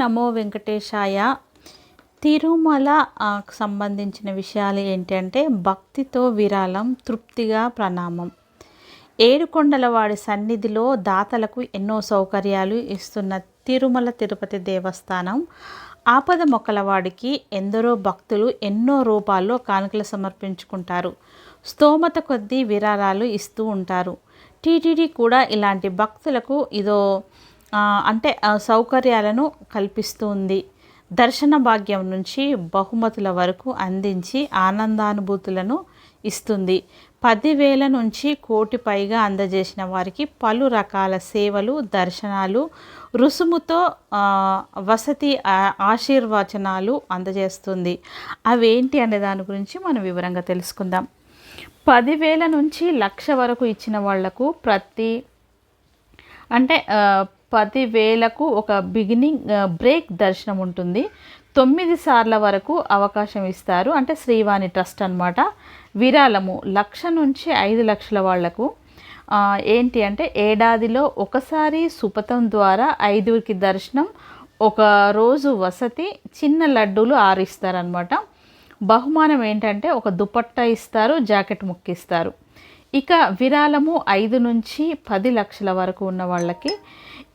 నమో వెంకటేశాయ. తిరుమల సంబంధించిన విషయాలు ఏంటంటే భక్తితో విరాళం తృప్తిగా ప్రణామం. ఏడుకొండలవాడి సన్నిధిలో దాతలకు ఎన్నో సౌకర్యాలు ఇస్తున్న తిరుమల తిరుపతి దేవస్థానం. ఆపద మొక్కలవాడికి ఎందరో భక్తులు ఎన్నో రూపాల్లో కానుకలు సమర్పించుకుంటారు. స్తోమత కొద్దీ విరాళాలు ఇస్తూ ఉంటారు. టీటీడీ కూడా ఇలాంటి భక్తులకు ఇదో అంటే సౌకర్యాలను కల్పిస్తుంది. దర్శన భాగ్యం నుంచి బహుమతుల వరకు అందించి ఆనందానుభూతులను ఇస్తుంది. పదివేల నుంచి కోటి పైగా అందజేసిన వారికి పలు రకాల సేవలు దర్శనాలు రుసుముతో వసతి ఆశీర్వచనాలు అందజేస్తుంది. అవేంటి అనే దాని గురించి మనం వివరంగా తెలుసుకుందాం. పదివేల నుంచి లక్ష వరకు ఇచ్చిన వాళ్ళకు ప్రతి అంటే పదివేలకు ఒక బిగినింగ్ బ్రేక్ దర్శనం ఉంటుంది. తొమ్మిది సార్ల వరకు అవకాశం ఇస్తారు. అంటే శ్రీవాణి ట్రస్ట్ అనమాట విరాళము లక్ష నుంచి ఐదు లక్షల వాళ్ళకు. ఏంటి అంటే ఏడాదిలో ఒకసారి సుపథం ద్వారా ఐదుగురికి దర్శనం ఒక రోజు వసతి చిన్న లడ్డూలు ఆరిస్తారనమాట బహుమానం ఏంటంటే ఒక దుపట్టా ఇస్తారు జాకెట్ ముక్కిస్తారు. ఇక విరాళము ఐదు నుంచి పది లక్షల వరకు ఉన్న వాళ్ళకి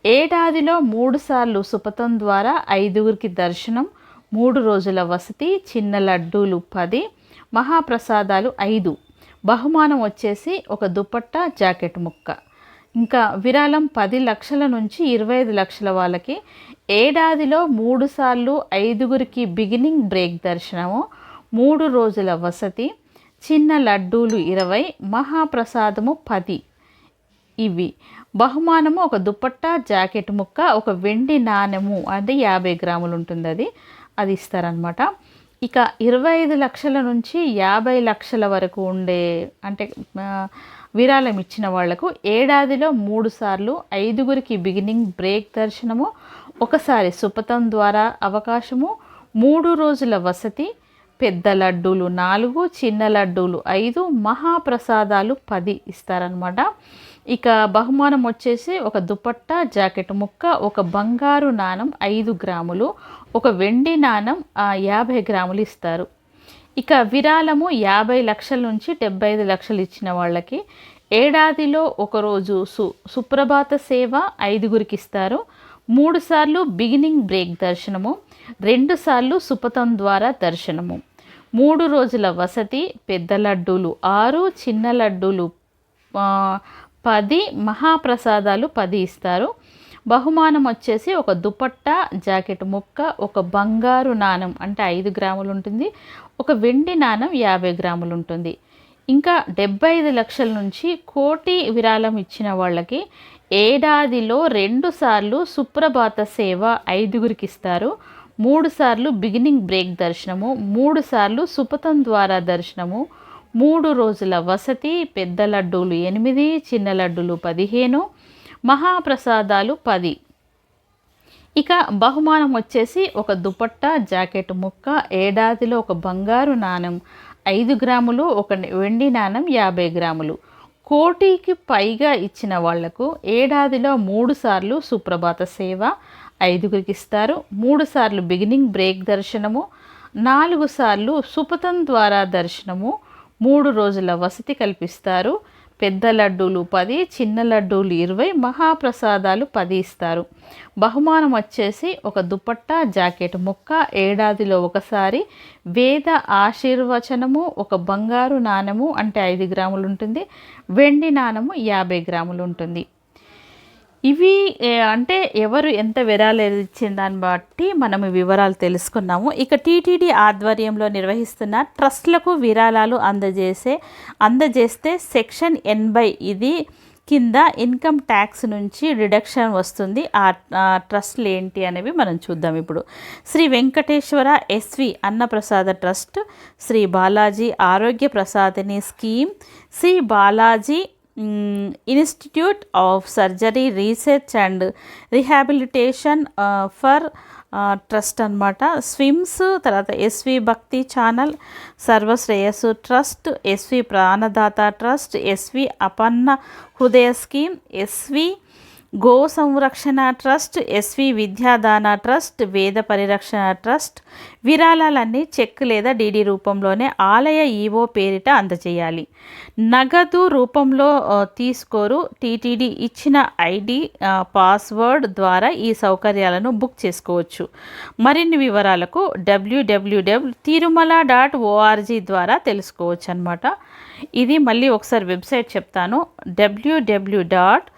ఏడాదిలో మూడుసార్లు సుపథం ద్వారా ఐదుగురికి దర్శనం మూడు రోజుల వసతి చిన్న లడ్డూలు పది మహాప్రసాదాలు ఐదు. బహుమానం వచ్చేసి ఒక దుపట్టా జాకెట్ ముక్క. ఇంకా విరాళం పది లక్షల నుంచి ఇరవై ఐదు లక్షల వాళ్ళకి ఏడాదిలో మూడు సార్లు ఐదుగురికి బిగినింగ్ బ్రేక్ దర్శనము మూడు రోజుల వసతి చిన్న లడ్డూలు ఇరవై మహాప్రసాదము పది. ఇవి. బహుమానము ఒక దుప్పట్ట జాకెట్ ముక్క ఒక వెండి నాణెము. అది యాభై గ్రాములు ఉంటుంది అది అది ఇస్తారనమాట ఇక ఇరవై ఐదు లక్షల నుంచి యాభై లక్షల వరకు ఉండే అంటే విరాళం ఇచ్చిన వాళ్ళకు ఏడాదిలో మూడు సార్లు ఐదుగురికి బిగినింగ్ బ్రేక్ దర్శనము ఒకసారి సుపథం ద్వారా అవకాశము మూడు రోజుల వసతి పెద్ద లడ్డూలు నాలుగు చిన్న లడ్డూలు ఐదు మహాప్రసాదాలు పది ఇస్తారనమాట ఇక బహుమానం వచ్చేసి ఒక దుపట్టా జాకెట్ ముక్క ఒక బంగారు నాణం ఐదు గ్రాములు ఒక వెండి నాణం యాభై గ్రాములు ఇస్తారు. ఇక విరాళము యాభై లక్షల నుంచి డెబ్బై ఐదు లక్షలు ఇచ్చిన వాళ్ళకి ఏడాదిలో ఒకరోజు సు సుప్రభాత సేవ ఐదుగురికి ఇస్తారు. మూడు సార్లు బిగినింగ్ బ్రేక్ దర్శనము రెండు సార్లు సుపథం ద్వారా దర్శనము. మూడు రోజుల వసతి పెద్ద లడ్డూలు ఆరు చిన్న లడ్డూలు పది మహాప్రసాదాలు పది ఇస్తారు. బహుమానం వచ్చేసి ఒక దుపట్టా జాకెట్ ముక్క ఒక బంగారు నాణం అంటే ఐదు గ్రాములు ఉంటుంది. ఒక వెండి నాణం యాభై గ్రాములు ఉంటుంది. ఇంకా డెబ్బై ఐదు లక్షల నుంచి కోటి విరాళం ఇచ్చిన వాళ్ళకి ఏడాదిలో రెండు సార్లు సుప్రభాత సేవ ఐదుగురికి ఇస్తారు. మూడు సార్లు బిగినింగ్ బ్రేక్ దర్శనము మూడు సార్లు సుపథం ద్వారా దర్శనము మూడు రోజుల వసతి పెద్ద లడ్డూలు ఎనిమిది చిన్న లడ్డూలు పదిహేను మహాప్రసాదాలు పది. ఇక బహుమానం వచ్చేసి ఒక దుపట్టా జాకెట్ ముక్క ఏడాదిలో ఒక బంగారు నాణం ఐదు గ్రాములు ఒక వెండి నాణం యాభై గ్రాములు. కోటికి పైగా ఇచ్చిన వాళ్ళకు ఏడాదిలో మూడు సార్లు సుప్రభాత సేవ ఐదుగురికి ఇస్తారు. మూడు సార్లు బిగినింగ్ బ్రేక్ దర్శనము నాలుగు సార్లు సుపథం ద్వారా దర్శనము మూడు రోజుల వసతి కల్పిస్తారు. పెద్ద లడ్డూలు పది చిన్న లడ్డూలు ఇరవై మహాప్రసాదాలు పది ఇస్తారు. బహుమానం వచ్చేసి ఒక దుపట్టా జాకెట్ ముక్క ఏడాదిలో ఒకసారి వేద ఆశీర్వచనము ఒక బంగారు నాణము అంటే ఐదు గ్రాములు ఉంటుంది. వెండి నాణము యాభై గ్రాములు ఉంటుంది. ఇవి అంటే ఎవరు ఎంత విరాళాలు ఇచ్చిన దాన్ని బట్టి మనం వివరాలు తెలుసుకున్నాము. ఇక టీటీడీ ఆధ్వర్యంలో నిర్వహిస్తున్న ట్రస్ట్లకు విరాళాలు అందజేసే అందజేస్తే సెక్షన్ ఎనభై ఇది కింద ఇన్కమ్ ట్యాక్స్ నుంచి డిడక్షన్ వస్తుంది. ఆ ఆ ట్రస్ట్లు ఏంటి అనేవి మనం చూద్దాం ఇప్పుడు. శ్రీ వెంకటేశ్వర ఎస్వి అన్నప్రసాద ట్రస్ట్ శ్రీ బాలాజీ ఆరోగ్య ప్రసాదిని scheme Shri Balaji institute of surgery research and rehabilitation for trust అన్నమాట. స్విమ్స్ తర్వాత SV Bhakti channel Sarvashreyas trust SV ప్రాణదాత trust SV అపన్న హృదయ స్కీమ్ ఎస్వి గో సంరక్షణ ట్రస్ట్ ఎస్వి విద్యాదాన ట్రస్ట్ వేద పరిరక్షణ ట్రస్ట్ విరాళాలన్నీ చెక్ లేదా డీడీ రూపంలోనే ఆలయ ఈవో పేరిట అందజేయాలి. నగదు రూపంలో తీసుకోరు. టీటీడీ ఇచ్చిన ఐడి పాస్వర్డ్ ద్వారా ఈ సౌకర్యాలను బుక్ చేసుకోవచ్చు. మరిన్ని వివరాలకు డబ్ల్యూడబ్ల్యూడబ్ల్యూ తిరుమల డాట్ ఓఆర్జీ ద్వారా తెలుసుకోవచ్చు అనమాట ఇది మళ్ళీ ఒకసారి వెబ్సైట్ చెప్తాను. డబ్ల్యూడబ్ల్యూ డాట్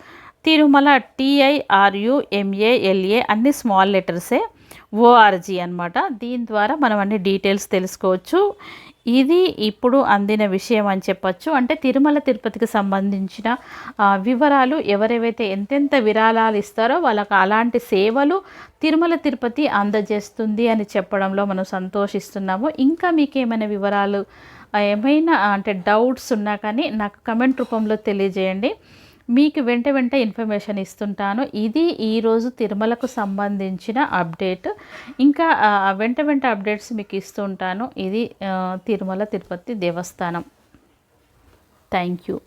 తిరుమల టీఐఆర్యుఎంఏఎల్ఏ అన్ని స్మాల్ లెటర్సే ఓఆర్జీ అనమాట దీని ద్వారా మనం అన్ని డీటెయిల్స్ తెలుసుకోవచ్చు. ఇది ఇప్పుడు అందిన విషయం అని చెప్పచ్చు. అంటే తిరుమల తిరుపతికి సంబంధించిన వివరాలు ఎవరెవైతే ఎంతెంత విరాళాలు ఇస్తారో వాళ్ళకి అలాంటి సేవలు తిరుమల తిరుపతి అందజేస్తుంది అని చెప్పడంలో మనం సంతోషిస్తున్నాము. ఇంకా మీకు ఏమైనా వివరాలు ఏమైనా అంటే డౌట్స్ ఉన్నా కానీ నాకు కమెంట్ రూపంలో తెలియజేయండి. మీకు వెంట వెంట ఇన్ఫర్మేషన్ ఇస్తుంటాను. ఇది ఈరోజు తిరుమలకు సంబంధించిన అప్డేట్. ఇంకా వెంట వెంట అప్డేట్స్ మీకు ఇస్తుంటాను. ఇది తిరుమల తిరుపతి దేవస్థానం. Thank you.